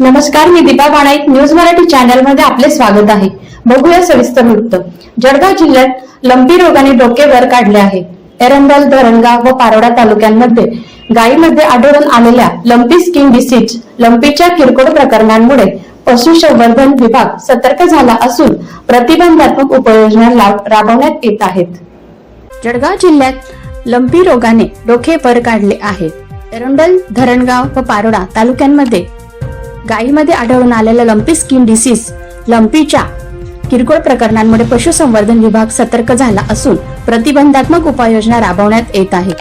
नमस्कार मी दीपा बाणाईक. न्यूज मराठी चॅनलमध्ये आपले स्वागत आहे. बघूया सविस्तर वृत्त. जळगाव जिल्ह्यात लंपी रोगाने डोके वर काढले आहे. एरंडल धरणगाव व पारोडा तालुक्यांमध्ये गायीमध्ये आढळून आलेल्या लंपी स्किन डिसीज लंपीच्या किरकोळ प्रकरणांमुळे पशुसंवर्धन विभाग सतर्क झाला असून प्रतिबंधात्मक उपाययोजना राबवण्यात येत आहेत. जळगाव जिल्ह्यात लंपी रोगाने डोके वर काढले आहेत एरंडल धरणगाव व पारोडा तालुक्यांमध्ये गायीमध्ये आढळून आलेल्या लंपी स्किन डिसीज लंपीच्या किरकोळ प्रकरणांमुळे पशुसंवर्धन विभाग सतर्क झाला असून प्रतिबंधात्मक उपाययोजना राबवण्यात येत आहे.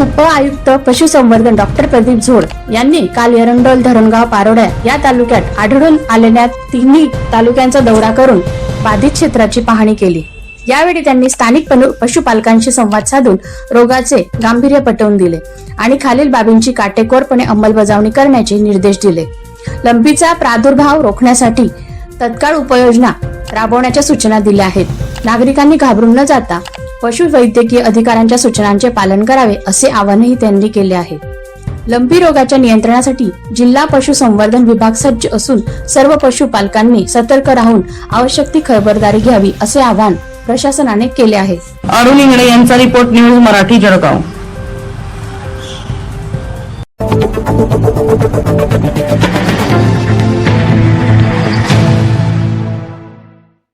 उप आयुक्त पशुसंवर्धन डॉक्टर प्रदीप झोड यांनी काल एरंडोल धरणगाव पारोड्या या तालुक्यात आढळून आलेल्या तिन्ही तालुक्यांचा दौरा करून बाधित क्षेत्राची पाहणी केली. यावेळी त्यांनी स्थानिक पशुपालकांशी संवाद साधून रोगाचे गांभीर्य पटवून दिले आणि खालील बाबींची काटेकोरपणे अंमलबजावणी करण्याचे निर्देश दिले. लंबीचा प्रादुर्भाव रोखण्यासाठी तत्काळ उपाययोजना राबवण्याच्या सूचना दिल्या आहेत. नागरिकांनी घाबरून न जाता पशुवैद्यकीय अधिकाऱ्यांच्या सूचनांचे पालन करावे असे आवाहनही त्यांनी केले आहे. लंपी रोगाच्या नियंत्रणासाठी जिल्हा पशुसंवर्धन विभाग सज्ज असून सर्व पशुपालकांनी सतर्क राहून आवश्यक ती खबरदारी घ्यावी असे आवाहन प्रशासनाने केले आहे. अरुण इंगळे यांचा रिपोर्ट न्यूज मराठी जळगाव.